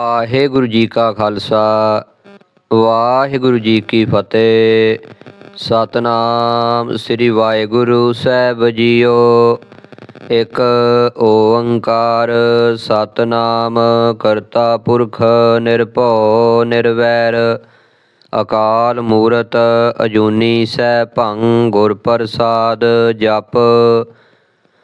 ਵਾਹਿਗੁਰੂ ਜੀ ਕਾ ਖਾਲਸਾ, ਵਾਹਿਗੁਰੂ ਜੀ ਕੀ ਫਤਿਹ। ਸਤਨਾਮ ਸ੍ਰੀ ਵਾਹਿਗੁਰੂ ਸਾਹਿਬ ਜੀਓ। ਇੱਕ ਓੰਕਾਰ ਸਤਨਾਮ ਕਰਤਾ ਪੁਰਖ ਨਿਰਭਉ ਨਿਰਵੈਰ। ਅਕਾਲ ਮੂਰਤ ਅਜੂਨੀ ਸੈਭੰ ਗੁਰ ਪ੍ਰਸਾਦ ਜਪ।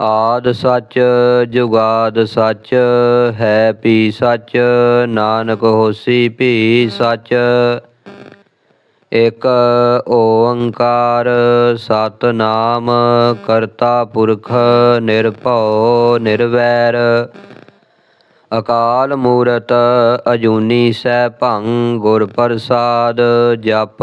ਆਦ ਸੱਚ, ਜੁਗਾਦ ਸੱਚ, ਹੈ ਭੀ ਸੱਚ, ਨਾਨਕ ਹੋਸੀ ਭੀ ਸੱਚ। ਇਕ ਓੰਕਾਰ, ਸਤਨਾਮ, ਕਰਤਾ ਪੁਰਖ, ਨਿਰਭਉ, ਨਿਰਵੈਰ। ਅਕਾਲ ਮੂਰਤ, ਅਜੂਨੀ ਸੈਭੰ ਗੁਰ ਪ੍ਰਸਾਦ, ਜਪ।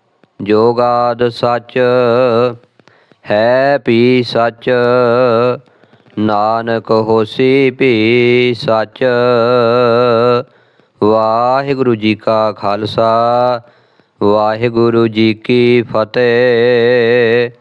ਜੋਗਾਦ ਸੱਚ, ਹੈ ਪੀ ਸੱਚ, ਨਾਨਕ ਹੋਸੀ ਪੀ ਸੱਚ। ਵਾਹਿਗੁਰੂ ਜੀ ਕਾ ਖਾਲਸਾ, ਵਾਹਿਗੁਰੂ ਜੀ ਕੀ ਫਤਿਹ।